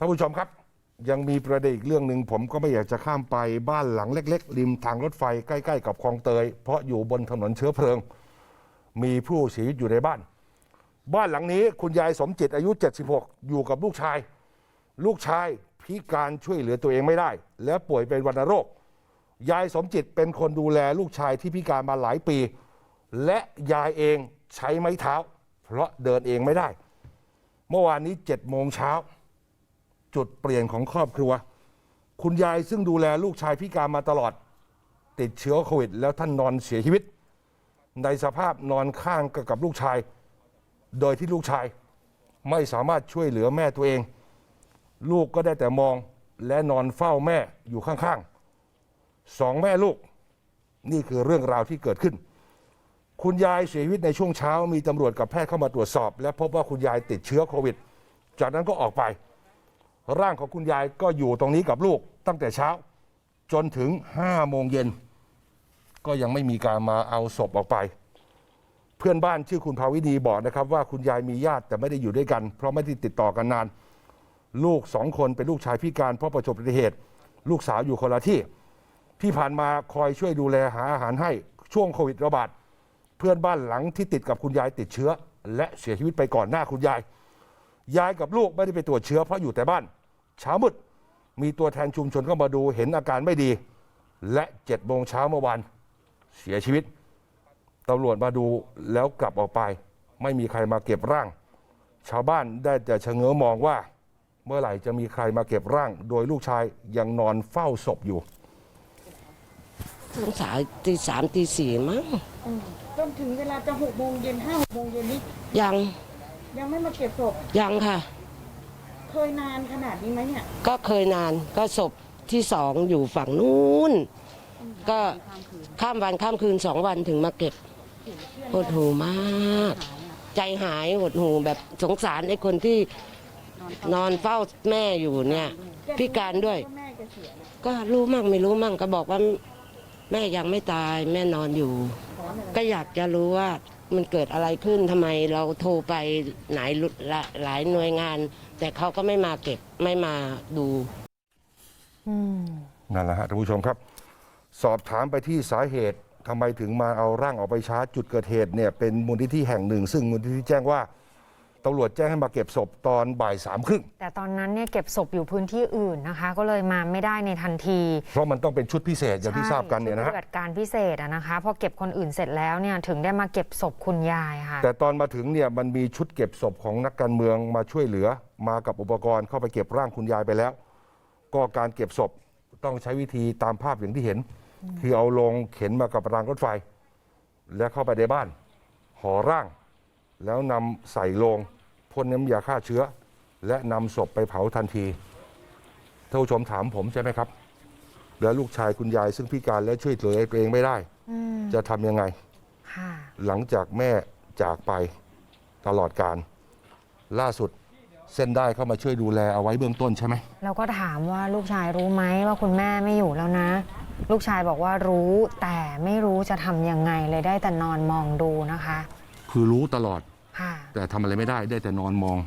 ท่านผู้ชมครับ ยังมีประเด็นอีกเรื่องหนึ่งผมก็ไม่อยากจะข้ามไปบ้านหลังเล็ก ๆ ริมทางรถไฟใกล้ ๆ กับคลองเตย เพราะอยู่บนถนนเชื้อเพลิง มีผู้เสียชีวิตอยู่ในบ้าน บ้านหลังนี้คุณยายสมจิตอายุ 76 อยู่กับลูกชาย ลูกชายพิการช่วยเหลือตัวเองไม่ได้ และป่วยเป็นวัณโรค ยายสมจิตเป็นคนดูแลลูกชายที่พิการมาหลายปี และยายเองใช้ไม้เท้า เพราะเดินเองไม่ได้ เมื่อวานนี้เจ็ดโมงเช้า จุดเปลี่ยนของครอบครัว คุณยายซึ่งดูแลลูกชายพิการมาตลอด ติดเชื้อโควิด แล้วท่านนอนเสียชีวิต ในสภาพนอนข้างกับลูกชาย โดยที่ลูกชายไม่สามารถช่วยเหลือแม่ตัวเอง ลูกก็ได้แต่มองและนอนเฝ้าแม่อยู่ข้างๆสองแม่ลูก นี่คือเรื่องราวที่เกิดขึ้น คุณยายเสียชีวิตในช่วงเช้ามีตำรวจกับแพทย์เข้ามาตรวจสอบ และพบว่าคุณยายติดเชื้อโควิด จากนั้นก็ออกไป ร่างของคุณยายก็อยู่ตรงนี้กับลูกตั้งแต่เช้า จนถึง5โมงเย็น ก็ยังไม่มีการมาเอาศพออกไป เพื่อนบ้านชื่อคุณภาวินีบอกนะครับ ว่าคุณยายมีญาติแต่ไม่ได้อยู่ด้วยกัน เพราะไม่ได้ติดต่อกันนาน ลูกสองคนเป็นลูกชายพิการเพราะประสบอุบัติเหตุ ลูกสาวอยู่คนละที่ที่ผ่านมาคอยช่วยดูแลหาอาหารให้ช่วงโควิดระบาดเพื่อนบ้านหลังที่ติดกับคุณยายติดเชื้อ และเสียชีวิตไปก่อนหน้าคุณยาย ยายกับลูกไม่ได้ไปตรวจเชื้อเพราะอยู่แต่บ้าน เช้ามืดมีตัวแทนชุมชนเข้ามาดูเห็นอาการไม่ดี และเจ็ดโมงเช้าเมื่อวานเสียชีวิตตำรวจมาดูแล้วกลับออกไป ไม่มีใครมาเก็บร่าง ชาวบ้านได้แต่ชะเง้อมองว่า เมื่อไหร่จะมีใครมาเก็บร่าง โดยลูกชายยังนอนเฝ้าศพอยู่สงสายตีสามตีสี่มั้งอืมจนถึงเวลาจะหกโมงเย็นห้าหกโมงเย็นนี้ยังยังไม่มาเก็บศพยังค่ะ เคยนานขนาดนี้ไหมเนี่ย ก็เคยนานก็ศพที่สองอยู่ฝั่งนู้น ก็ข้ามวันข้ามคืนสองวันถึงมาเก็บหดหูมาก ใจหายหดหูแบบสงสารไอ้คนที่นอนเฝ้าแม่อยู่เนี่ยพิการด้วย ก็รู้มั่งไม่รู้มั่งก็บอกว่า แม่ยังไม่ตายแม่นอนอยู่ ก็อยากจะรู้ว่า มันเกิดอะไรขึ้นทำไมเราโทรไปไหนหลายหลายหน่วยงาน แต่เขาก็ไม่มาเก็บไม่มาดูนั่นแหละฮะท่านผู้ชมครับ สอบถามไปที่สาเหตุทำไมถึงมาเอาร่างออกไปช้าจุดเกิดเหตุเนี่ยเป็นมูลนิธิแห่งหนึ่ง ซึ่งมูลนิธิแจ้งว่า ตำรวจแจ้งให้มาเก็บศพตอนบ่ายสามครึ่งแต่ตอนนั้นเนี่ยเก็บศพอยู่พื้นที่อื่นนะคะ ก็เลยมาไม่ได้ในทันทีเพราะมันต้องเป็นชุดพิเศษอย่างที่ทราบกันเนี่ยนะใช่ฮะชุดปฏิบัติการพิเศษอะนะคะพอเก็บคนอื่นเสร็จแล้วเนี่ยถึงได้มาเก็บศพคุณยายค่ะ แต่ตอนมาถึงเนี่ยมันมีชุดเก็บศพของนักการเมืองมาช่วยเหลือ มากับอุปกรณ์เข้าไปเก็บร่างคุณยายไปแล้ว ก็การเก็บศพต้องใช้วิธีตามภาพอย่างที่เห็น คือเอาลงเข็นมากับรางรถไฟ แล้วเข้าไปในบ้านห่อร่าง แล้วนำใส่โลงพ่นน้ำยาฆ่าเชื้อ และนำศพไปเผาทันทีท่านผู้ชมถามผมใช่ไหมครับ แล้วลูกชายคุณยายซึ่งพิการและช่วยเหลือตัวเองไม่ได้อืมจะทำยังไงค่ะหลังจากแม่จากไปตลอดการ ล่าสุดเส้นได้เข้ามาช่วยดูแลเอาไว้เบื้องต้นใช่ไหมเราก็ถามว่าลูกชายรู้ไหมว่าคุณแม่ไม่อยู่แล้วนะ ลูกชายบอกว่ารู้แต่ไม่รู้จะทำยังไงเลยได้แต่นอนมองดูนะคะ คือรู้ตลอด ค่ะแต่ทำอะไรไม่ได้ได้แต่นอนมอง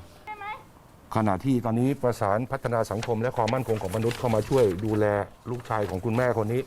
ขณะที่ตอนนี้ประสานพัฒนาสังคมและความมั่นคงของมนุษย์เข้ามาช่วยดูแลลูกชายของคุณแม่คนนี้